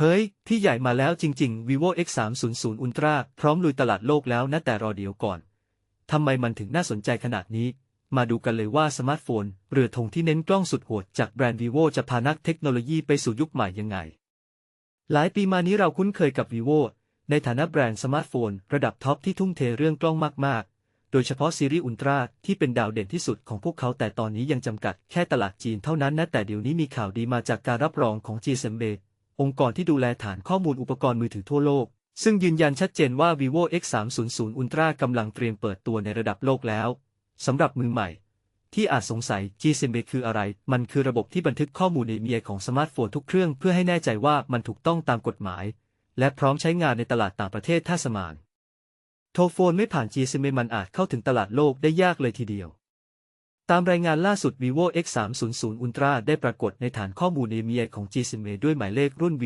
เฮ้ย พี่ใหญ่มาแล้วจริง ๆ vivo x 3 0 0 ultra พร้อมลุยตลาดโลกแล้วนะแต่รอเดี๋ยวก่อน ทำไมมันถึงน่าสนใจขนาดนี้ มาดูกันเลยว่าสมาร์ทโฟนเรือธงที่เน้นกล้องสุดโหดจากแบรนด์ vivo จะพานักเทคโนโลยีไปสู่ยุคใหม่ยังไง หลายปีมานี้เราคุ้นเคยกับ vivo ในฐานะแบรนด์สมาร์ทโฟน ระดับท็อปที่ทุ่มเทเรื่องกล้องมาก ๆ โดยเฉพาะซีรีส์อุลตร้าที่เป็นดาวเด่นที่สุดของพวกเขาแต่ตอนนี้ยังจำกัดแค่ตลาดจีนเท่านั้นนะแต่เดี๋ยวนี้มีข่าวดีมาจากการรับรองของ GSMA องค์กรที่ดูแลฐานข้อมูลอุปกรณ์มือถือทั่วโลก ซึ่งยืนยันชัดเจนว่า vivo x 3 0 0 ultra กำลังเตรียมเปิดตัวในระดับโลกแล้วสำหรับมือใหม่ ที่อาจสงสัย GSM คืออะไร มันคือระบบที่บันทึกข้อมูลในเมียของสมาร์ทโฟนทุกเครื่องเพื่อให้แน่ใจว่ามันถูกต้องตามกฎหมาย และพร้อมใช้งานในตลาดต่างประเทศถ้าสมาน โทรโฟนไม่ผ่าน GSM มันอาจเข้าถึงตลาดโลกได้ยากเลยทีเดียว ตามรายงานล่าสุด vivo x 3 0 0 ultra ได้ปรากฏในฐานข้อมูล EMEA ของ GSMA ด้วยหมายเลขรุ่น V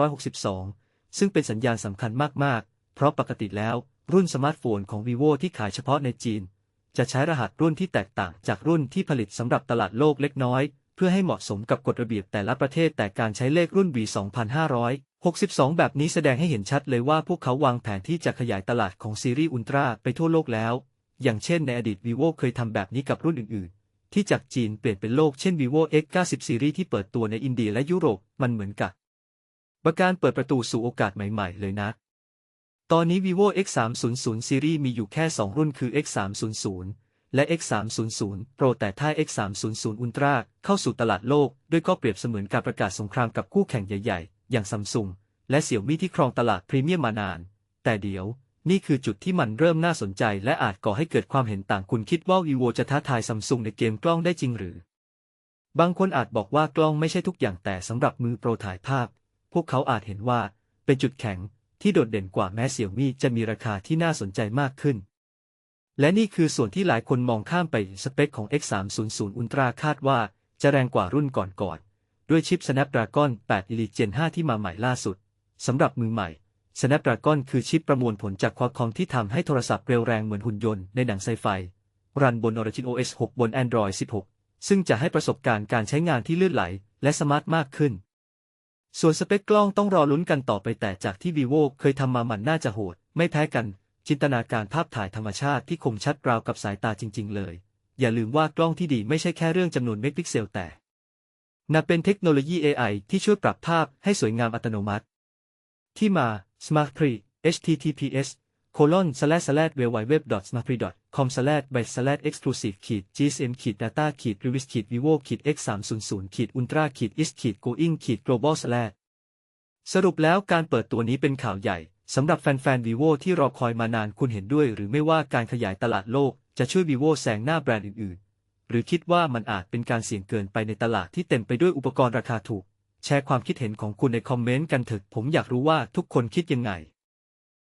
2562 ซึ่งเป็นสัญญาณสำคัญมาก ๆ เพราะปกติแล้ว รุ่นสมาร์ทโฟนของ vivo ที่ขายเฉพาะในจีน จะใช้รหัสรุ่นที่แตกต่างจากรุ่นที่ผลิตสำหรับตลาดโลกเล็กน้อย เพื่อให้เหมาะสมกับกฎระเบียบแต่ละประเทศแต่การใช้เลขรุ่น V 2562 แบบนี้แสดงให้เห็นชัดเลยว่าพวกเขาวางแผนที่จะขยายตลาดของซีรีส์อุลตร้าไปทั่วโลกแล้ว อย่างเช่นในอดีต vivo เคยทำแบบนี้กับรุ่นอื่น ๆ ที่จากจีนเปลี่ยนเป็นโลกเช่น vivo x 90 ซีรีส์ที่เปิดตัวในอินเดียและยุโรปมันเหมือนกับประการเปิดประตูสู่โอกาสใหม่ ๆ เลยนะ ตอนนี้ vivo x 3 0 0 ซีรีส์มีอยู่แค่ 2 รุ่นคือ x 3 0 0 และ x 3 0 0 Pro แต่ถ้า x 3 0 0 Ultra เข้าสู่ตลาดโลก ด้วยก็เปรียบเสมือนการประกาศสงครามกับคู่แข่งใหญ่ ๆ อย่างซัมซุงและเสี่ยวมี่ที่ครองตลาดพรีเมียมมานาน แต่เดี๋ยว นี่คือจุดที่มันเริ่มน่าสนใจและอาจก่อให้เกิดความเห็นต่างคุณคิดว่า vivo จะท้าทายซัมซุงในเกมกล้องได้จริงหรือ บางคนอาจบอกว่ากล้องไม่ใช่ทุกอย่างแต่สำหรับมือโปรถ่ายภาพ พวกเขาอาจเห็นว่า เป็นจุดแข็งที่โดดเด่นกว่าแม้เสี่ยวมี่จะมีราคาที่น่าสนใจมากขึ้น และนี่คือส่วนที่หลายคนมองข้ามไปสเปคของ X300 Ultra คาดว่าจะแรงกว่ารุ่นก่อนๆด้วยชิป Snapdragon 8 Elite Gen 5 ที่มาใหม่ล่าสุดสำหรับมือใหม่ Snapdragon คือชิปประมวลผลจากความคอมที่ทำให้โทรศัพท์เร็วแรงเหมือนหุ่นยนต์ในหนังไซไฟ รันบน Origin OS 6 บน Android 16 ซึ่งจะให้ประสบการณ์การใช้งานที่ลื่นไหล และสมาร์ทมากขึ้น ส่วนสเปคกล้องต้องรอลุ้นกันต่อไปแต่จากที่ vivo เคยทำมามันน่าจะโหด ไม่แพ้กัน จินตนาการภาพถ่ายธรรมชาติที่คมชัดราวกับสายตาจริง ๆ เลย อย่าลืมว่ากล้องที่ดีไม่ใช่แค่เรื่องจำนวนเมกพิกเซลแต่นับเป็นเทคโนโลยี AI ที่ช่วยปรับภาพให้สวยงามอัตโนมัติ ที่มา Smart Pre https colon slash slash www smartpre com slash by slash exclusive ขีด gsm ขีด data ขีด revis ขีด vivo ขีด x 3 0 0ขีด ultra ขีด is ขีด going ขีด global slash สรุปแล้วการเปิดตัวนี้เป็นข่าวใหญ่สำหรับแฟนๆ vivo ที่รอคอยมานานคุณเห็นด้วย หรือไม่ว่าการขยายตลาดโลกจะช่วย vivo แซงหน้าแบรนด์อื่นๆ หรือคิดว่ามันอาจเป็นการเสี่ยงเกินไปในตลาดที่เต็มไปด้วยอุปกรณ์ราคาถูก แชร์ความคิดเห็นของคุณในคอมเมนต์กันเถอะผมอยากรู้ว่าทุกคนคิดยังไง